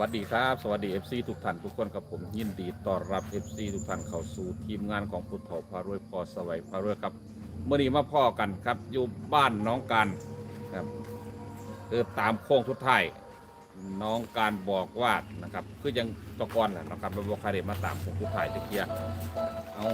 วัสดีครับ สวัสดี FC ทุกท่านทุกคนกับผมยินดีต้อนรับ FC ทุกท่านเข้าสู่ทีมงานของพุทธพารวยพอสวัยพารวยครับเมื่อนี้มาพ่อกันครับอยู่บ้านน้องการครับคือตามโค้งทุดท้ายน้องการบอกว่านะครับคือยังตะกอนแหละนะครับเราบอกใครได้มาตามโค้งทุดท้ายตะเกียเอา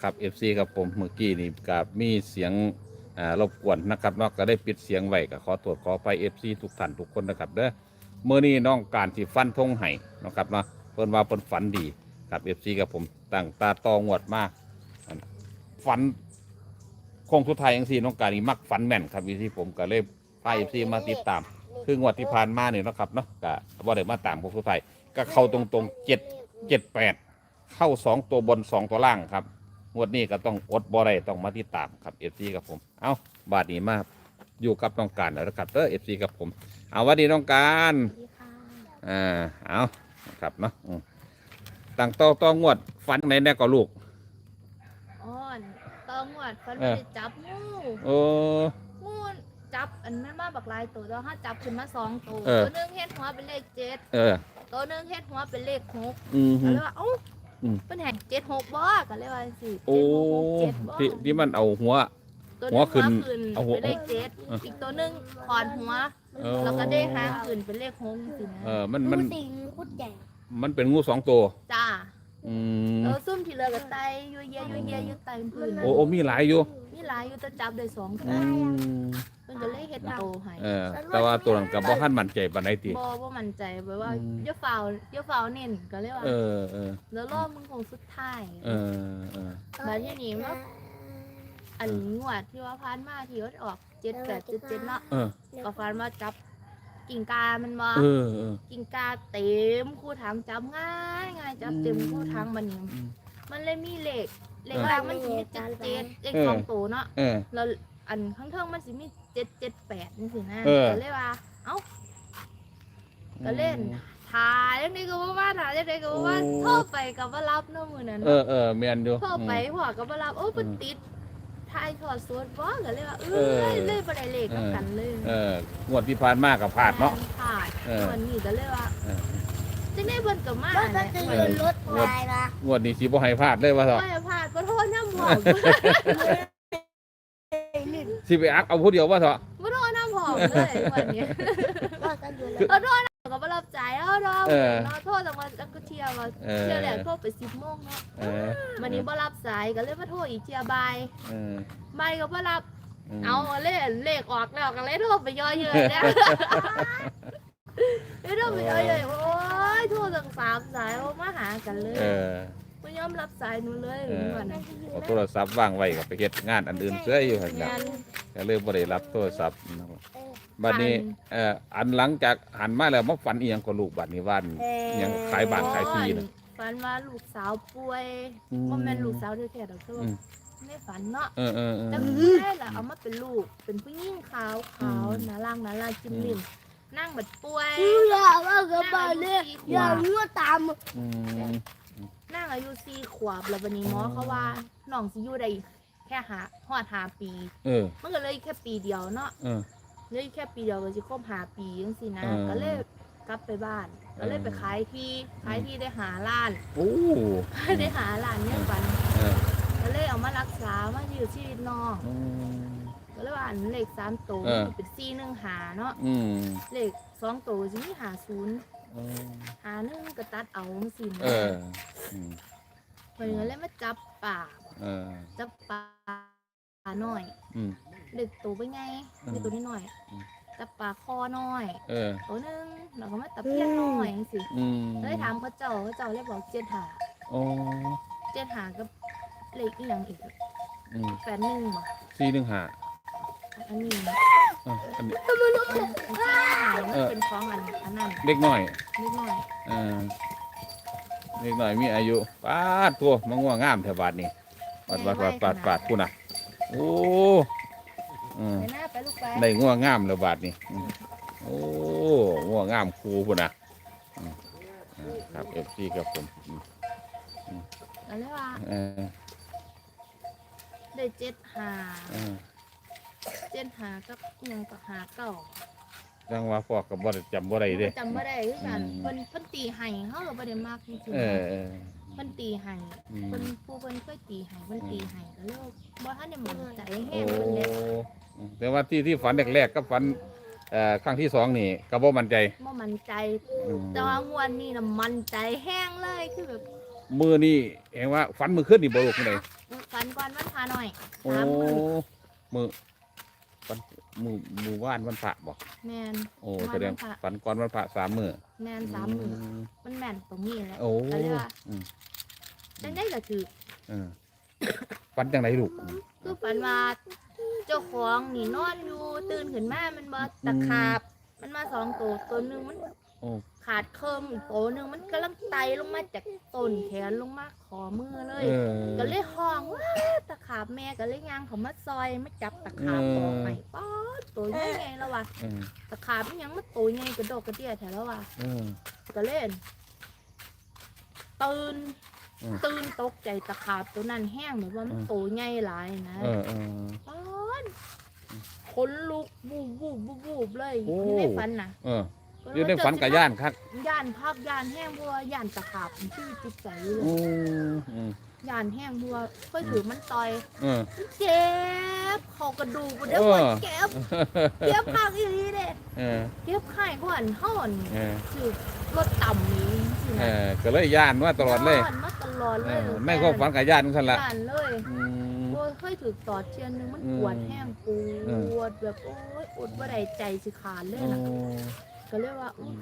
ครับ FC ครับผมเมื่อกี้นี่กับมีเสียงอ่ารบกวนนะครับนอกก็ได้ปิดเสียงไว้ก็ขอตรวจขอไป FC ทุกท่านทุกคนนะครับเด้อเมื่อนี้น้องการที่ฟันธงให้นะครับเนาะเพิ่นว่าเพิ่นฝันดีครับ FC กับผมตั้งตาตองวดมากฝันคงสุดท้ายจังซี่น้องการนี่มักฝันแม่นครับที่ผมก็เลยพา FC มาติดตาม คืองวดที่ผ่านมาเนี่ยนะครับเนาะก็บ่ได้มาตามโค้งสุดท้ายก็เข้าตรงๆเจ็ดเจ็ดแปดเข้าสองตัวบนสองตัวล่างครับ งวดนี้ก็ต้องอดบ่ได้ต้องมาติดตามครับเอฟซีกับผม เอาบาทนี้มาอยู่กับน้องการแล้วนะครับเออเอฟซีกับผม เอาวันนี้น้องการสวัสดีค่ะอ่าเอานะครับเนาะอืมตั้งโตโตองวดฟันไหนแน่ก็ลูกอ่อนตองวดฟันเอไม่อได้จับงูโอ้งูจับอันนั้นมาบักลายตัวแล้วถ้าจับขึ้นมาสองตัวเออตัวหนึงเฮ็ดหัวเป็นเลขเจ็ดเออตัวหนึงเฮ็ดหัวเป็นเลขหกอืมก็ฮึเลยว่าเอ้า อืมเป็นแห่งเจ็ดหกบ่ก็เลยว่าสิโอ้เจ็ดหกหกเจ็ดบ่ที่ที่มันเอาหัว ตัวหหันึวงขึ้นขึ้นเอาหัวเป็นเลขเจ็ดเอออี อีกตัวหนึงขอนหัว เออ แล้วก็ได้หางขึ้นเป็นเลขหงสินะเออมันมัมันนติงคุดแดงมันเป็นงูสองตัวจ้าอืมแล้วซุ่มที่เหลือก็ไตยุ่ยเยยยุ่ยเยยยุ่ยไตพื้นโอ้โอ้มีหลายอยู่ นี่หลายอยู่จะจับได้สองอืตัวมเพิ่นก็เลยเฮ็ดโตให้เออแต่ว่าตัวนั้นกับบ่ทันมั่นใจปานใดติ บ่บ่มั่นใจแบบว่าอืม อย่าฝ่าวอย่าฝ่าวเน้นก็เลยว่าเออเออแล้วรอบมึงคงสุดท้าย เออเออ มาที่นี่ว่าอันงวดที่ว่าพานมาที่ว่าออกเจ็ดแปดเจ็ดเจ็ดเนาะเออ ก็ฟันมาจับกิ่งกา มันมาเออเออ กิ่งกาเต็มคู่ถังจับง่ายง่ายจับเต็มคู่ถังมันนี่อืมมันเลยมีเลข เลขเออล่างมันสิมีเจ็ดเจ็ดเลขเออสองตัวเนาะเออ แล้วอันข้างเทิงมันสิมีเจ็ดเจ็ดแปดนี่สินะเออ ก็เลยว่า เอ้าก็เล่นถ่ายยังไงก็ว่าว่าถ่ายยังไงก็ว่าว่าโทรไปกับว่ารับเนาะมือนั้นเออเออแม่นอยู่ โทรไปพ่อกับว่ารับโอ้มันติดถ่ายทอดสดบ่ก็เลยว่าเอเอออเลยบ่ได้เลขกับกันเลย เอองวดที่ผ่านมากับพลาดเนาะพลาดเออ วันนี้ก็เลยว่าเออ จังได้เพิ่นก็มาก็จะเนี่ยตื่นรถไฟละงวดนี้สิบ่ให้พลาดเลยว่าเถอะว่าอย่าพลาดขอโทษน้ำหอมลื่นสิไปอักเอาผู้เดียวว่าเถอะขอโทษน้ำหอมเลยวันนี้ก็จะอยู่ขอโทษนะก็บ่รับใจเอาดอกเออเนาะโทษจังว่าจังก็เที่ยวว่าเออเที่ยวแหละโทรไป10โมงเนาะเออวันนี้บ่รับสายก็เลยมาโทรอีกเที่ยบ่ายเออบ่ายก็บ่รับมเอาเลขเลขออกแล้วก็เลยโทรไปย่อเยอะเนี่ย เลยโทรไปย่อเยอะโอ้ยโทรตั้งสามสายว่ามาหากันเลยเออ ไม่ยอมรับสายหนูเลยเหมือนเอาโทรศัพท์วางไว้ก็ไปเฮ็ดงานอันอื่นเสื้ออยู่หั่นน่ะงาน ก็เลยบ่ได้รับโทรศัพท์นะครับบัดนี้เอ่ออันหลังจากหันมาแล้วมาฝันอีหยังกับลูกบัดนี้วันอิหยังขายบ้านขายที่น่ะ ฝันว่าลูกสาวป่วยอืม ว่าแม่นลูกสาวแท้ๆดอกคือว่าอืมไม่ฝันเนาะ เออเออเออ แต่ผู้ได้ล่ะเอามาเป็นลูกเป็นผู้หญิงขาวขาวอืม หนาล่างหนาล่างจิ้มลิ้ม นั่งแบบป่วยชื่อละว่ากับบ้านเลยอย่าเนื้อตาม อืม นั่งอายุสี่ขวบแล้ววันนี้หมอเขาว่าน้องสิอยู่ได้แค่หาหอดหาปี เออ มันก็เลยแค่ปีเดียวเนาะเออ เลยแค่ปีเดียวก็สิครบหาปีจังสินะเออก็เลยกลับไปบ้านก็เลยไปขายที่ขายที่ได้หาล้าน โอ้ได้หาล้านเนี่ยฝันเออก็เลยเอามารักษามาอยู่ชีวิตน้องอืม ก็เลยว่าอันเลขสามตัวเออ มันเป็นสี่หนึ่งหาเนาะอืมเลขสองตัวจะมีหาศูนย์เออหาหนึ่งก็ตัดเอาสินะเอออืมเพิ่นก็เลยมาจับป่าเออจับป่าหน่อยอืม เด็กตัวไปไงอืมเด็กตัวนิดหน่อยอืม จับป่าคอหน่อย เออตัวหนึงแล้วก็มาตับเพี้ยนหน่อยจังสิอืมเลยถามเขาเจ้าเขาเจ้าเลยบอกเจ็ดหาโอ้เจ็ดหากับเลขอีหยังอีกอืมแปดหนึ่งบ่สี่หนึ่งห้า อันนี้นะเอออันนี้อันที่หามันเป็นของอันอันนั้นเล็กน้อยนิดหน่อยเออเล็กน้อยมีอายุปาดตัวมังว่างามแถวบาดนี่ปาดปาดปาดปาดปาดพูน่ะโอ้เออไปหน้าไปลูกไปได้ง่วงงามแล้วบาดนี่อืมโอ้ง่วงงามครูพูน่ะอืมอ่าครับเอฟซีครับผมอืมแล้วเลยว่าเออได้เจ็ดหาเออ เจ็ดหากับอิหยังกับหาเก่าจังว่าพวกกับบ่ได้จำบ่ได้เด้ จำไม่ได้คือกันอืม เพิ่นเพิ่นตีให้เฮาก็บ่ได้มากจริงเออเออๆเพิ่นตีให้อืมเพิ่นผู้เพิ่นเคยตีให้เพิ่นตีให้ก็เลยบ่ทันได้มั่นใจโอ้แฮงเพิ่นเลยแต่ว่าที่ที่ฝันแรกๆก็ฝันเอ่อครั้งที่สองนี่ก็บ่มั่นใจบ่มั่นใจ อืมแต่ว่างวดนี้น่ะมั่นใจแห้งเลยคือแบบมือนี่เห็นว่าฝันมือขึ้นนี่บ่ลูกจังไดฝันก่อนวันพาหน่อยโอ้สามมื้อมือ วันมือมือว่านวันพระบอกแม่นโอ้วันแสดงวันพระ ฝันก่อนวันพระสามมือแม่นสามมื้อมันแม่นตรงนี้แหละโอ้ก็เลยว่าอืมจังได๋ก็คือเออฝันจังไรลูก คือฝันว่าเจ้าของนี่นอนอยู่ตื่นขึ้นมามันบ่ตะขาบ มันมาสองตัวตัวหนึงมัน โอ้ขาดเคิมอีกตัวหนึ่งมันกำลังไต่ลงมาจากต้นแขนลงมาขอมือเลย เออ ก็เลยห้องว่าตะขาบแม่ก็เลยยางเขามาซอยมาจับตะขาบเออออกไปป๊อดตัวใหญ่ไงแล้ววะเออตะขาบมันยังมาตัวใหญ่กระโดดกระเดี่ยแถวแล้ววะเออ ก็เล่นตื่นอืมตื่นตกใจตะขาบตัวนั้นแห้งแบบว่ามันอืม ตัวใหญ่หลายนะ เออเออป๊อดขนลุกบูบบูบบูบบูบเลยโอ้อยู่ในฝันน่ะเออก็ อยู่ในฝันกับย่านคักย่านพักย่านแห้งบัวย่านตะขาบชื่อจิตใจอยู่เลยโอ้อืมย่านแห้งบัวค่อยถือมันต่อยเออ เจ็บเขากระดูกบ่ได้เอว่าอเจ็บเจ็บภาคอีหลีเด้เออเจ็บไข้ก่อนเฮาอั่นเออคือรถต่ำนี้สิเอนะอก็เลยย่านว่าตลอดเลยนมาตลอดเอเลยอในความฝันกับย่านนั่นละย่านเลย อืม โอ้ยเคยถือตอดเชียนหนึงมันอืมปวดแห้งปเออวดแบบโอ้ยอดบ่ได้ใจสิขาดเลยโอ้นะ ก็เลยว่าอุ๊ย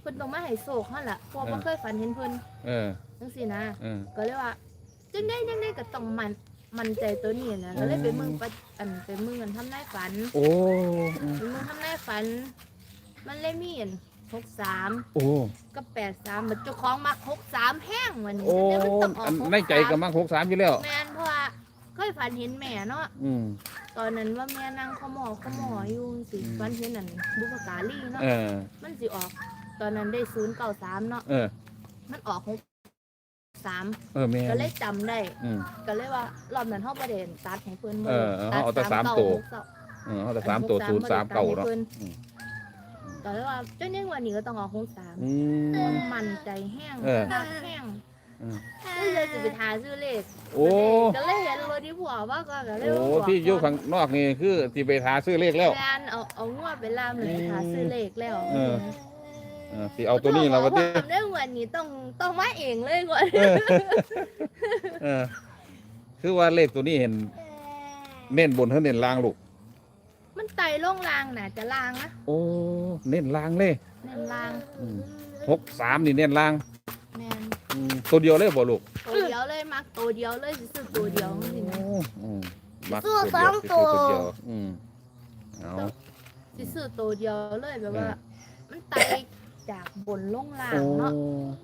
เพิ่นต้องมาให้โศกหั่นล่ะเพราะเออบ่เคยฝันเห็นเพิ่นเออจังซี่นะ เออ ก็เลยว่าจังได้จังได้ก็ต้องมันมันใจตัวนี้นะก็เลยไปเมืองปะอันไปเมืองอันทำนายฝันโอ้อืมไปเมืองทำนายฝัน มันเลยมีอัน63โอ้กับ83บัดเจ้าของมัก63แห้งวันนี้โอ้แต่มันต้องออกอัน63ในใจก็มักหกสามอยู่แล้ว แม่นเพราะว่าเคยฝันเห็นแม่เนาะ อืม ตอนนั้นว่าแม่นั่งขมอขมออยู่สิอืมฝันเห็นนั่นบุพการีเนาะเออ มันสิออก ตอนนั้นได้093เนาะเออ มันออก63เออแม่ก็เลยจำได้ อืม ก็เลยว่ารอบนั้นเฮาบ่ได้ตัดให้เพิ่นบ่เออเออตัดเอาแต่สามตัว หกเก้า เออเอาแต่สามตัวศูนย์สามเก่าเนาะอืมก็เลยว่าเจ้าเนี่ยวันนี้ก็ต้องเอาหกสามอืม มันใจแห้งเออมักแห้ง อืม ก็เลยสิไปหาซื้อเลขโอ้ ก็เลยเห็นรถที่ผัวว่าก็ก็เลยโอ้ที่อยู่ข้างนอกนี่คือที่ไปหาซื้อเลขแล้ว แฟนเอาเอางวดไปล่ามเลยหาซื้อเลขแล้วเออ เออที่เอาตัวนี้เราก็ก็ที่เรื่องวันนี้ต้องต้องมาเองเลยก่อนเออเออ คือว่าเลขตัวนี้เห็น เน้นบนเท่าเน้นล่างลูก มันไต่ล่องลางน่ะจะลางนะโอ้ เน้นล่างเลยเน้นลางอืมหกสามนี่เน้นล่างแม่น อืมตัวเดียวเลยบ่ลูกตัวเดียวเลยมักตัวเดียวเลยสิซื้อตัวเดียวจริงๆนะอืมมักตัวเดียวสิซื้อตัวเดียวอืมเอาสิซื้อตัวเดียวเลยแบบว่า มันไตจากบนลงล่างโอ้เนาะ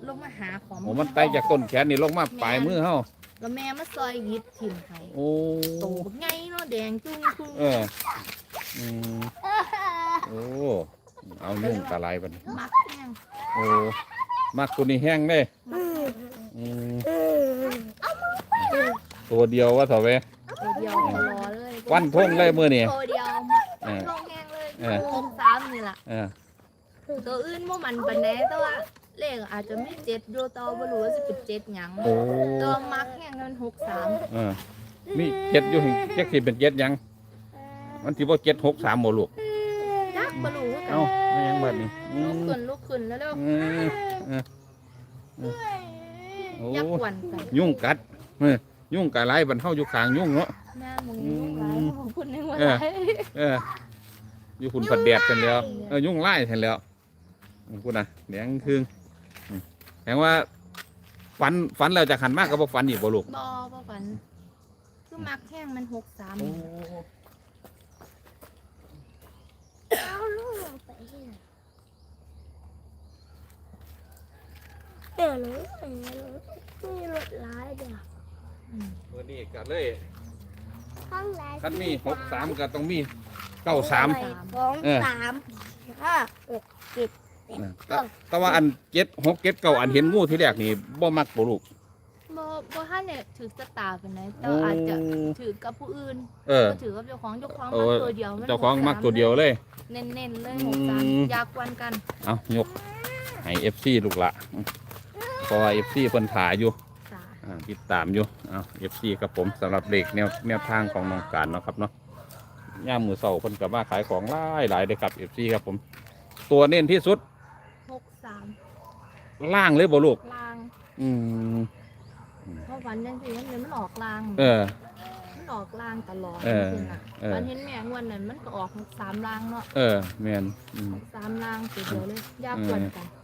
ลงมาหาของโอ้มันไตจากต้นแขนนี่ลงมาปลายมือเฮาแล้วแม่มาซอยยิดถิ่มให้โอ้โตบักไงเนาะแดงจุ้งจุ้งเอออืมโอ้เอานุ่งตะไลบัดนมักแห้งโอ้มักตัวนี้แห้งเลยมักแห้ง อืมตัวเดียวว่าเถอะเว้ยตัวเดียวก็รอเลยวันทงเลยมือนี่ตัวเดียวเออลงแห้งเลยเออหกสามนี่ล่ะเออตัวอื่นบ่มันปานใดแต่ว่าเลขอาจจะมีเจ็ดอยู่ต่อบ่รู้ว่าสิเป็นเจ็ดหยังโอ้ตัวมักแห้งมันหกสามเออมีเจ็ดอยู่ถึงเจ็ดสิเป็นเจ็ดหยัง มันที่ว่าเจ็ดหกสามโมลูกจักบ่รู้คือกัเอ้านไม่ยังแบบนี้อืลุกมขึ้นลุกขึ้นแล้วเร็ว อืมเออโอ้ยักกวนกันยุ่งกัดเออยุ่งกัดไรบันเท่าอยู่ข้างยุ่งเนาะ แม่มึงยุ่งหลายของคุณในวันเอไหอเออ อยู่คุณผัดแดดกันแล้วเออยุ่งไล่กันแล้วพูดนะแดงคืงอืมแปลว่าฝันฝันแล้วจะหันมากก็บอกฝันอีกบ่ลูกบอบ่ฝัน คือมักแห้งมันหกสามเอาลูกไปที่ไหน เดี๋ยวหนูเห็นมีรถร้ายเดี๋ยววันนี้ก็เลยข้างในคันมีหกสามก็ต้องมีเก้าสาม สองเออ สามห้าหกเจ็ดแต่แต่ว่าอันเจ็ดหกเจ็ดเก้าอันเห็นงูที่แรกนี่บ่มักบ่ลูกบ่บ่ท่านเนี่ยถือสตาร์เป็นไหนแต่โอ้อาจจะถือกับผู้อื่นเออ ก็ถือกับเจ้าของเจ้าของเอมัอ กตัวเดียวมันเจ้าของมักตัวเดียวเลย เน้นๆเลยอืหมกสามอยากวันกัน เอายกให้เอฟซีลูกละ เพราะว่าเอฟซีเพิ่นถ่ายอยู่จ้าอ่าติดตามอยู่เอาเอฟซีครับผมสำหรับเด็กแนวแนวทางของน้องการเนาะครับเนาะย่ามมือเสาเพิ่นกับมาขายของหลายหลายเลยครับเอฟซีครับผม ตัวเน้นที่สุดหกสามล่างเลยบ่ลูกลาง อืมเพราะวันยังสิมันเลยมันออกลาง เออ มันออกลางตลอดเออจริงๆน่ะเออ วันเห็นแม่งวันนั้นมันก็ออกหกสามลางเนาะเออแมนอืม หกสามลางตัวเดียวเลยอยากวันกันเออ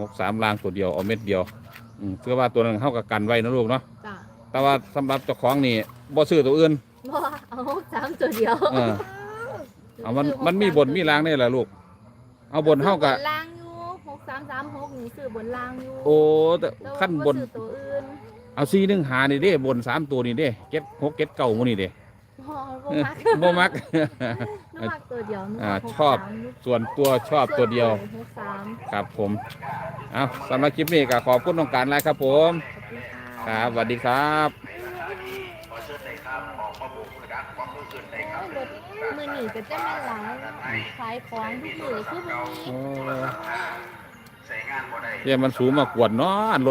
หกสามล่างตัวเดียวเอาเม็ดเดียวอืมเพื่อว่าตัวนั้นเข้ากับกันไว้นะลูกเนาะจ้าแต่ว่าสำหรับเจ้าของนี่บ่ซื้อตัวอื่นบ่เอาหกสามตัวเดียวเออเอามันมันมีบนมีล่างนี่แหละลูก เอาบนเข้ากับบนล่างอยู่หกสามสามหกนี่ซื้อบนล่างอยู่โอ้แต่แต่ว่าขั้นบนซื้อตัวอื่นเอาซีหนึ่งหานี่เด้บนสามตัวนี่เด้เก็ดหกเก็ดเก่ามูนี่เด้บ่บ่มัก บ่มัก หนูมักตัวเดียวหนูอ่ามักหกชอบสามหนูส่วนตัวชอบตัวเดียวหกสามครับผมเอาสำหรับคลิปนี้ก็ขอบคุณน้องการหลายครับผมขอบคุณคค่ะรับสวัสดีครับโอ้ยรถมือหนีก็จะมาหลายขายของทุกมือคือบ่มีโอ้เดี๋ยวมันสูงมากวนเนาะอันรถ